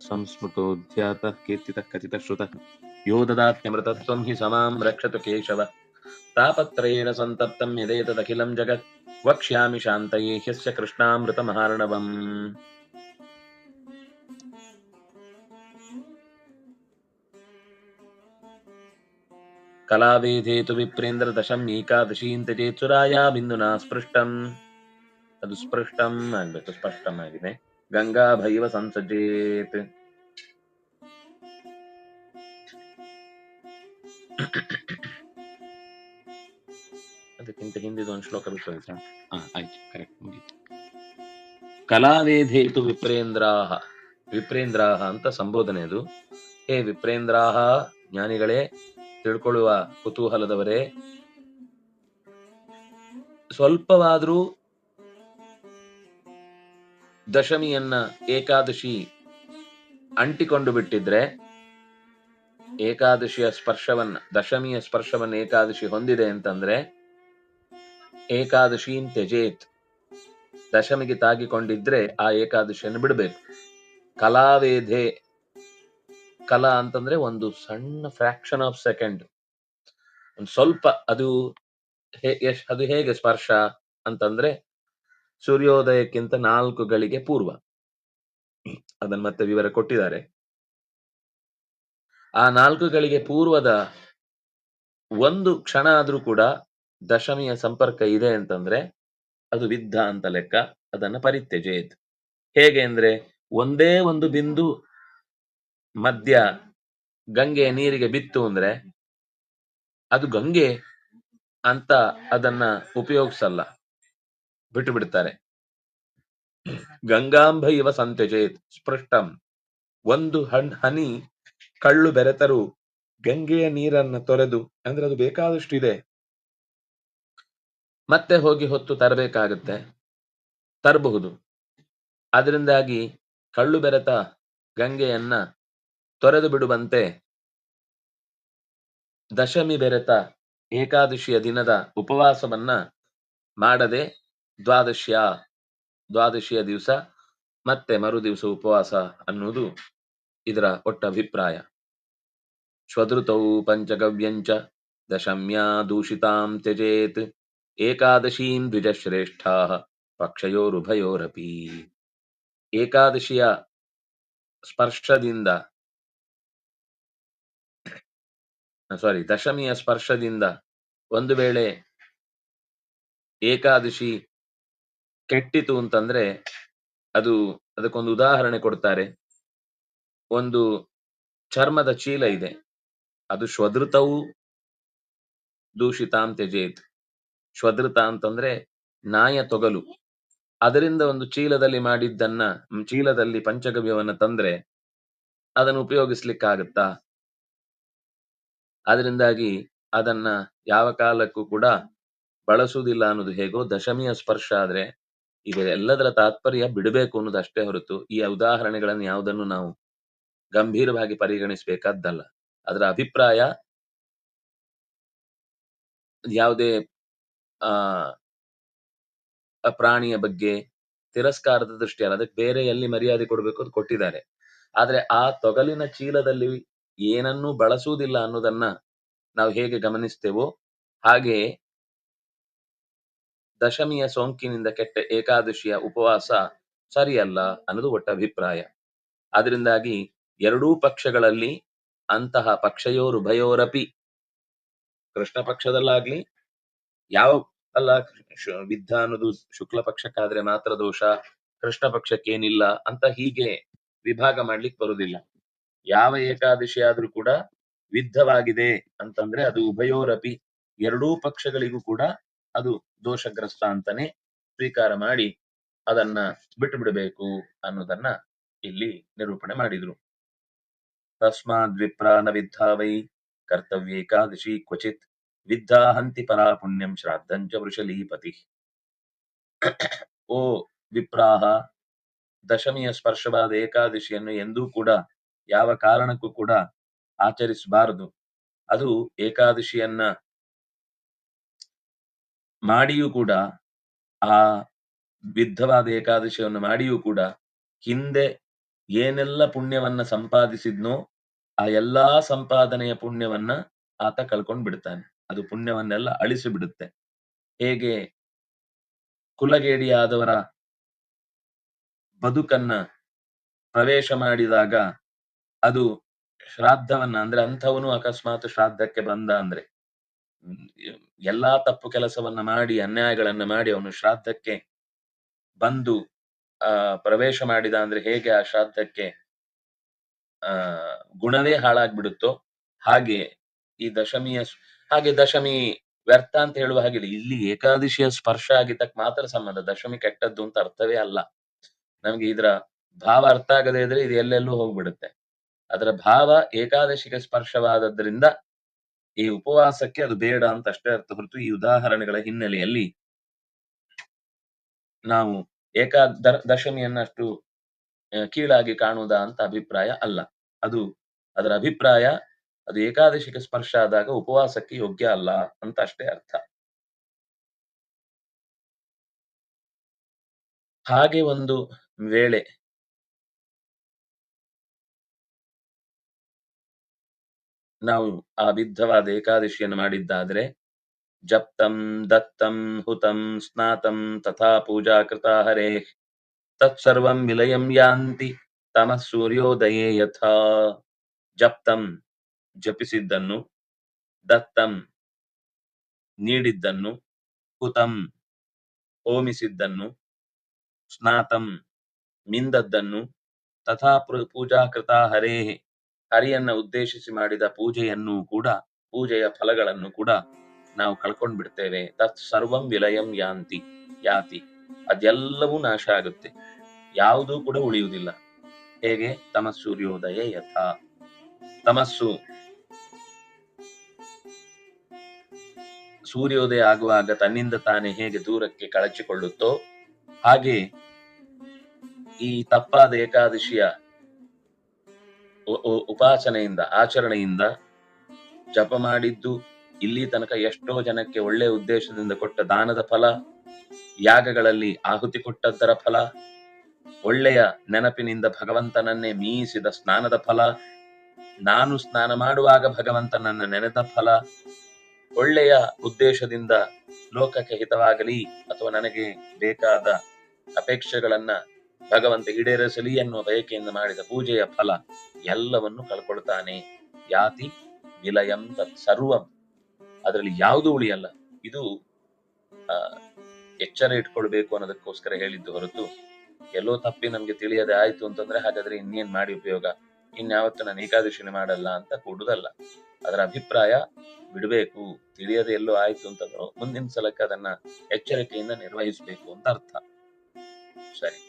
संस्मृतो ध्यातः कीर्तितः कथितः श्रुतः। यो ददात्यमृतत्वं हि समां रक्षतु केशव। तापत्रयेण सन्तप्तं यदेतदखिलं जगत्। वक्ष्यामि शान्तये ह्यस्य कृष्णामृतमहार्णवम्। कलावेधे तु विप्रेन्द्रदशम् एकादशीं त्यजेत्सुराया बिन्दुना स्पृष्टम्। ಅದು ಸ್ಪೃಷ್ಟಂ ಆಗ್ಬೇಕು, ಸ್ಪಷ್ಟವಾಗಿದೆ. ಗಂಗಾ ಭೈವ ಸಂಸಜೇತ್. ಅದಕ್ಕಿಂತ ಹಿಂದಿದ ಒಂದು ಶ್ಲೋಕ ಬಿಟ್ಟು? ಹಾ ಆಯ್ತು ಕಲಾವೇಧೇತು ವಿಪ್ರೇಂದ್ರಾಹ. ವಿಪ್ರೇಂದ್ರಾಹ ಅಂತ ಸಂಬೋಧನೆ ಅದು. ಹೇ ವಿಪ್ರೇಂದ್ರಾಹ, ಜ್ಞಾನಿಗಳೇ, ತಿಳ್ಕೊಳ್ಳುವ ಕುತೂಹಲದವರೇ, ಸ್ವಲ್ಪವಾದ್ರೂ ದಶಮಿಯನ್ನ ಏಕಾದಶಿ ಅಂಟಿಕೊಂಡು ಬಿಟ್ಟಿದ್ರೆ ಏಕಾದಶಿಯ ಸ್ಪರ್ಶವನ್ನ, ದಶಮಿಯ ಸ್ಪರ್ಶವನ್ನ ಏಕಾದಶಿ ಹೊಂದಿದೆ ಅಂತಂದ್ರೆ ಏಕಾದಶೀಂ ತ್ಯಜೇತ್. ದಶಮಿಗೆ ತಾಗಿಕೊಂಡಿದ್ರೆ ಆ ಏಕಾದಶಿಯನ್ನು ಬಿಡಬೇಕು. ಕಲಾವೇಧೆ, ಕಲಾ ಅಂತಂದ್ರೆ ಒಂದು ಸಣ್ಣ ಫ್ರಾಕ್ಷನ್ ಆಫ್ ಸೆಕೆಂಡ್ ಒಂದು ಸ್ವಲ್ಪ ಅದು ಅದು ಹೇಗೆ ಸ್ಪರ್ಶ ಅಂತಂದ್ರೆ ಸೂರ್ಯೋದಯಕ್ಕಿಂತ ನಾಲ್ಕು ಗಳಿಗೆ ಪೂರ್ವ. ಅದನ್ನ ಮತ್ತೆ ವಿವರ ಕೊಟ್ಟಿದ್ದಾರೆ. ಆ ನಾಲ್ಕು ಗಳಿಗೆ ಪೂರ್ವದ ಒಂದು ಕ್ಷಣ ಆದ್ರೂ ಕೂಡ ದಶಮಿಯ ಸಂಪರ್ಕ ಇದೆ ಅಂತಂದ್ರೆ ಅದು ವಿದ್ಧ ಅಂತ ಲೆಕ್ಕ. ಅದನ್ನ ಪರಿತ್ಯಜೇತ್. ಹೇಗೆ ಅಂದ್ರೆ ಒಂದೇ ಒಂದು ಬಿಂದು ಮಧ್ಯ ಗಂಗೆಯ ನೀರಿಗೆ ಬಿತ್ತು ಅಂದ್ರೆ ಅದು ಗಂಗೆ ಅಂತ ಅದನ್ನ ಉಪಯೋಗಿಸಲ್ಲ. ಬಿಟ್ಟು ಬಿಡ್ತಾರೆ. ಗಂಗಾಂಬ ಇವ ಸಂತ್ಯಜೇತ್ ಸ್ಪೃಷ್ಟಂ. ಒಂದು ಹಣ್ ಹನಿ ಕಳ್ಳು ಬೆರೆತರು. ಗಂಗೆಯ ನೀರನ್ನ ತೊರೆದು. ಅಂದ್ರೆ ಅದು ಬೇಕಾದಷ್ಟು ಇದೆ ಮತ್ತೆ ಹೋಗಿ ಹೊತ್ತು ತರಬೇಕಾಗತ್ತೆ. ತರಬಹುದು. ಅದರಿಂದಾಗಿ ಕಳ್ಳು ಬೆರೆತ ಗಂಗೆಯನ್ನ ತೊರೆದು ಬಿಡುವಂತೆ ದಶಮಿ ಬೆರೆತ ಏಕಾದಶಿಯ ದಿನದ ಉಪವಾಸವನ್ನ ಮಾಡದೆ ದ್ವಾದಶಿಯ ದ್ವಾದಶಿಯ ದಿವಸ ಮತ್ತೆ ಮರು ದಿವಸ ಉಪವಾಸ ಅನ್ನುವುದು ಇದರ ಒಟ್ಟ ಅಭಿಪ್ರಾಯ. ಶ್ವದೃತೌ ಪಂಚಗವ್ಯಂಚ ದಶಮ್ಯಾ ದೂಷಿತಾಂ ತ್ಯಜೇತ್ ಏಕಾದಶೀಂ ದ್ವಿಜಶ್ರೇಷ್ಠಾ ಪಕ್ಷಯೋರುಭಯೋರಪಿ. ಏಕಾದಶಿಯ ಸ್ಪರ್ಶದಿಂದ ಸಾರಿ ದಶಮಿಯ ಸ್ಪರ್ಶದಿಂದ ಒಂದು ವೇಳೆ ಏಕಾದಶಿ ಕೆಟ್ಟಿತು ಅಂತಂದ್ರೆ ಅದು ಅದಕ್ಕೊಂದು ಉದಾಹರಣೆ ಕೊಡ್ತಾರೆ. ಒಂದು ಚರ್ಮದ ಚೀಲ ಇದೆ. ಅದು ಶ್ವದೃತವು ದೂಷಿತಾಂ ತ್ಯಜೇತ್. ಶ್ವದೃತ ಅಂತಂದ್ರೆ ನಾಯ ತೊಗಲು. ಅದರಿಂದ ಒಂದು ಚೀಲದಲ್ಲಿ ಮಾಡಿದ್ದನ್ನ ಚೀಲದಲ್ಲಿ ಪಂಚಗವ್ಯವನ್ನ ತಂದ್ರೆ ಅದನ್ನು ಉಪಯೋಗಿಸ್ಲಿಕ್ಕಾಗತ್ತಾ? ಅದರಿಂದಾಗಿ ಅದನ್ನ ಯಾವ ಕಾಲಕ್ಕೂ ಕೂಡ ಬಳಸುವುದಿಲ್ಲ ಅನ್ನೋದು ಹೇಗೋ ದಶಮಿಯ ಸ್ಪರ್ಶ ಆದ್ರೆ ಈಗ ಎಲ್ಲದರ ತಾತ್ಪರ್ಯ ಬಿಡಬೇಕು ಅನ್ನೋದಷ್ಟೇ ಹೊರತು ಈ ಉದಾಹರಣೆಗಳನ್ನು ಯಾವುದನ್ನು ನಾವು ಗಂಭೀರವಾಗಿ ಪರಿಗಣಿಸಬೇಕಾದ್ದಲ್ಲ. ಅದರ ಅಭಿಪ್ರಾಯ ಯಾವುದೇ, ಆ, ಪ್ರಾಣಿಯ ಬಗ್ಗೆ ತಿರಸ್ಕಾರದ ದೃಷ್ಟಿಯಲ್ಲ ಅದಕ್ಕೆ ಬೇರೆ ಎಲ್ಲಿ ಮರ್ಯಾದೆ ಕೊಡಬೇಕು ಅದು ಕೊಟ್ಟಿದ್ದಾರೆ. ಆದ್ರೆ ಆ ತೊಗಲಿನ ಚೀಲದಲ್ಲಿ ಏನನ್ನೂ ಬಳಸುವುದಿಲ್ಲ ಅನ್ನೋದನ್ನ ನಾವು ಹೇಗೆ ಗಮನಿಸ್ತೇವೋ ಹಾಗೆ ದಶಮಿಯ ಸೋಂಕಿನಿಂದ ಕೆಟ್ಟ ಏಕಾದಶಿಯ ಉಪವಾಸ ಸರಿಯಲ್ಲ ಅನ್ನೋದು ಒಟ್ಟ ಅಭಿಪ್ರಾಯ. ಅದರಿಂದಾಗಿ ಎರಡೂ ಪಕ್ಷಗಳಲ್ಲಿ ಅಂತಹ ಪಕ್ಷಯೋರುಭಯೋರಪಿ ಕೃಷ್ಣ ಪಕ್ಷದಲ್ಲಾಗ್ಲಿ, ಯಾವ ಅಲ್ಲ ವಿದ್ಧ ಅನ್ನೋದು ಶುಕ್ಲ ಪಕ್ಷಕ್ಕಾದ್ರೆ ಮಾತ್ರ ದೋಷ, ಕೃಷ್ಣ ಪಕ್ಷಕ್ಕೇನಿಲ್ಲ ಅಂತ ಹೀಗೆ ವಿಭಾಗ ಮಾಡ್ಲಿಕ್ಕೆ ಬರುವುದಿಲ್ಲ ಯಾವ ಏಕಾದಶಿ ಆದ್ರೂ ಕೂಡ ವಿದ್ಧವಾಗಿದೆ ಅಂತಂದ್ರೆ ಅದು ಉಭಯೋರಪಿ ಎರಡೂ ಪಕ್ಷಗಳಿಗೂ ಕೂಡ ಅದು ದೋಷಗ್ರಸ್ತ ಅಂತಾನೆ ಸ್ವೀಕಾರ ಮಾಡಿ ಅದನ್ನ ಬಿಟ್ಟು ಬಿಡಬೇಕು ಅನ್ನೋದನ್ನ ಇಲ್ಲಿ ನಿರೂಪಣೆ ಮಾಡಿದ್ರು. ತಸ್ಮಾದ್ ವಿಪ್ರಾನ ವಿದ್ಧಾವೈ ಕರ್ತವ್ಯ ಏಕಾದಶಿ ಕ್ವಚಿತ್ ವಿದ್ಧಾ ಹಂತಿ ಪರಾ ಪುಣ್ಯಂ ಶ್ರಾದ್ದಂಚ ವೃಷಲೀಪತಿ. ಓ ವಿಪ್ರಾಹ, ದಶಮಿಯ ಸ್ಪರ್ಶವಾದ ಏಕಾದಶಿಯನ್ನು ಎಂದೂ ಕೂಡ ಯಾವ ಕಾರಣಕ್ಕೂ ಕೂಡ ಆಚರಿಸಬಾರದು. ಅದು ಏಕಾದಶಿಯನ್ನ ಮಾಡಿಯೂ ಕೂಡ ಆ ವಿದ್ಧವಾದ ಏಕಾದಶಿಯನ್ನು ಮಾಡಿಯೂ ಕೂಡ ಹಿಂದೆ ಏನೆಲ್ಲ ಪುಣ್ಯವನ್ನ ಸಂಪಾದಿಸಿದ್ನೋ ಆ ಎಲ್ಲಾ ಸಂಪಾದನೆಯ ಪುಣ್ಯವನ್ನ ಆತ ಕಳ್ಕೊಂಡು ಬಿಡ್ತಾನೆ. ಅದು ಪುಣ್ಯವನ್ನೆಲ್ಲ ಅಳಿಸಿ ಬಿಡುತ್ತೆ. ಹೇಗೆ ಕುಲಗೇಡಿಯಾದವರ ಬದುಕನ್ನ ಪ್ರವೇಶ ಮಾಡಿದಾಗ ಅದು ಶ್ರಾದ್ದವನ್ನ ಅಂದ್ರೆ ಅಂಥವನು ಅಕಸ್ಮಾತ್ ಶ್ರಾದ್ದಕ್ಕೆ ಬಂದ ಅಂದ್ರೆ ಎಲ್ಲಾ ತಪ್ಪು ಕೆಲಸವನ್ನ ಮಾಡಿ, ಅನ್ಯಾಯಗಳನ್ನ ಮಾಡಿ ಅವನು ಶ್ರಾದ್ದಕ್ಕೆ ಬಂದು, ಆ, ಪ್ರವೇಶ ಮಾಡಿದ ಅಂದ್ರೆ ಹೇಗೆ ಆ ಶ್ರಾದ್ದಕ್ಕೆ, ಆ, ಗುಣವೇ ಹಾಳಾಗ್ಬಿಡುತ್ತೋ ಹಾಗೆ ಈ ದಶಮಿಯ ಹಾಗೆ ದಶಮಿ ವ್ಯರ್ಥ ಅಂತ ಹೇಳುವ ಹಾಗಿಲ್ಲ ಇಲ್ಲಿ ಏಕಾದಶಿಯ ಸ್ಪರ್ಶ ಆಗಿದ್ದಕ್ಕೆ ಮಾತ್ರ ಸಂಬಂಧ. ದಶಮಿ ಕೆಟ್ಟದ್ದು ಅಂತ ಅರ್ಥವೇ ಅಲ್ಲ. ನಮ್ಗೆ ಇದರ ಭಾವ ಅರ್ಥ ಆಗದೇ ಇದ್ರೆ ಇದು ಎಲ್ಲೆಲ್ಲೂ ಹೋಗ್ಬಿಡುತ್ತೆ. ಅದರ ಭಾವ ಏಕಾದಶಿಗೆ ಸ್ಪರ್ಶವಾದದ್ರಿಂದ ಈ ಉಪವಾಸಕ್ಕೆ ಅದು ಬೇಡ ಅಂತ ಅಷ್ಟೇ ಅರ್ಥ ಹೊರತು ಈ ಉದಾಹರಣೆಗಳ ಹಿನ್ನೆಲೆಯಲ್ಲಿ ನಾವು ಏಕಾ ದಶಮಿಯನ್ನಷ್ಟು ಕೀಳಾಗಿ ಕಾಣುವುದಾ ಅಂತ ಅಭಿಪ್ರಾಯ ಅಲ್ಲ. ಅದು ಅದರ ಅಭಿಪ್ರಾಯ ಅದು ಏಕಾದಶಿಗೆ ಸ್ಪರ್ಶ ಆದಾಗ ಉಪವಾಸಕ್ಕೆ ಯೋಗ್ಯ ಅಲ್ಲ ಅಂತ ಅಷ್ಟೇ ಅರ್ಥ. ಹಾಗೆ ಒಂದು ವೇಳೆ ನಾವು ಆ ವಿಧವಾದ ಏಕಾದಶಿಯನ್ನು ಮಾಡಿದ್ದಾದ್ರೆ ಜಪ್ತಂ, ದತ್ತಂ, ಹುತಂ, ಸ್ನಾತಂ, ತಥಾ ಪೂಜಾ ಕೃತಾ ಹರೇ, ತತ್ಸರ್ವಂ ವಿಲಯಂ ಯಾಂತಿ, ತಮಃ ಸೂರ್ಯೋದಯೇ ಯಥಾ. ಜಪ್ತಂ ಜಪಿಸಿದ್ದನ್ನು, ದತ್ತಂ ನೀಡಿದ್ದನ್ನು, ಹುತಂ ಹೋಮಿಸಿದ್ದನ್ನು, ಸ್ನಾತಂ ಮಿಂದದ್ದನ್ನು, ತಥಾ ಪೂಜಾ ಕೃತಾ ಹರೇ. ಹರಿಯನ್ನ ಉದ್ದೇಶಿಸಿ ಮಾಡಿದ ಪೂಜೆಯನ್ನು ಕೂಡ, ಪೂಜೆಯ ಫಲಗಳನ್ನು ಕೂಡ ನಾವು ಕಳ್ಕೊಂಡ್ ಬಿಡ್ತೇವೆ ತತ್ ಸರ್ವಂ ವಿಲಯಂ ಯಾಂತಿ, ಯಾತಿ. ಅದೆಲ್ಲವೂ ನಾಶ ಆಗುತ್ತೆ. ಯಾವುದೂ ಕೂಡ ಉಳಿಯುವುದಿಲ್ಲ. ಹೇಗೆ? ತಮಸ್ಸೂರ್ಯೋದಯ ಯಥ. ತಮಸ್ಸು ಸೂರ್ಯೋದಯ ಆಗುವಾಗ ತನ್ನಿಂದ ತಾನೇ ಹೇಗೆ ದೂರಕ್ಕೆ ಕಳಚಿಕೊಳ್ಳುತ್ತೋ ಹಾಗೆ ಈ ತಪ್ಪಾದ ಏಕಾದಶಿಯ ಉಪಾಸನೆಯಿಂದ, ಆಚರಣೆಯಿಂದ ಜಪ ಮಾಡಿದ್ದು ಇಲ್ಲಿ ತನಕ ಎಷ್ಟೋ ಜನಕ್ಕೆ ಒಳ್ಳೆ ಉದ್ದೇಶದಿಂದ ಕೊಟ್ಟ ದಾನದ ಫಲ, ಯಾಗಗಳಲ್ಲಿ ಆಹುತಿ ಕೊಟ್ಟದ್ದರ ಫಲ, ಒಳ್ಳೆಯ ನೆನಪಿನಿಂದ ಭಗವಂತನನ್ನೇ ಮೀಸಿದ ಸ್ನಾನದ ಫಲ, ನಾನು ಸ್ನಾನ ಮಾಡುವಾಗ ಭಗವಂತನನ್ನ ನೆನೆದ ಫಲ, ಒಳ್ಳೆಯ ಉದ್ದೇಶದಿಂದ ಲೋಕಕ್ಕೆ ಹಿತವಾಗಲಿ ಅಥವಾ ನನಗೆ ಬೇಕಾದ ಅಪೇಕ್ಷೆಗಳನ್ನ ಭಗವಂತ ಈಡೇರಿಸಲಿ ಎನ್ನುವ ಬಯಕೆಯಿಂದ ಮಾಡಿದ ಪೂಜೆಯ ಫಲ. ಎಲ್ಲವನ್ನು ಕಳ್ಕೊಳ್ತಾನೆ. ಯಾತಿ ವಿಲಯಂ ತತ್ ಸರ್ವಂ. ಅದರಲ್ಲಿ ಯಾವುದು ಉಳಿಯಲ್ಲ, ಇದು ಎಚ್ಚರ ಇಟ್ಕೊಳ್ಬೇಕು ಅನ್ನೋದಕ್ಕೋಸ್ಕರ ಹೇಳಿದ್ದು ಹೊರತು ಎಲ್ಲೋ ತಪ್ಪಿ ನಮ್ಗೆ ತಿಳಿಯದೆ ಆಯ್ತು ಅಂತಂದ್ರೆ ಹಾಗಾದ್ರೆ ಇನ್ನೇನ್ ಮಾಡಿ ಉಪಯೋಗ? ಇನ್ಯಾವತ್ತು ನಾನು ಏಕಾದಶಿನಿ ಮಾಡಲ್ಲ ಅಂತ ಕೂಡುದಲ್ಲ. ಅದರ ಅಭಿಪ್ರಾಯ ಬಿಡಬೇಕು. ತಿಳಿಯದೆ ಎಲ್ಲೋ ಆಯ್ತು ಅಂತಂದ್ರು ಮುಂದಿನ ಸಲಕ್ಕೆ ಅದನ್ನ ಎಚ್ಚರಿಕೆಯಿಂದ ನಿರ್ವಹಿಸಬೇಕು ಅಂತ ಅರ್ಥ. ಸರಿ.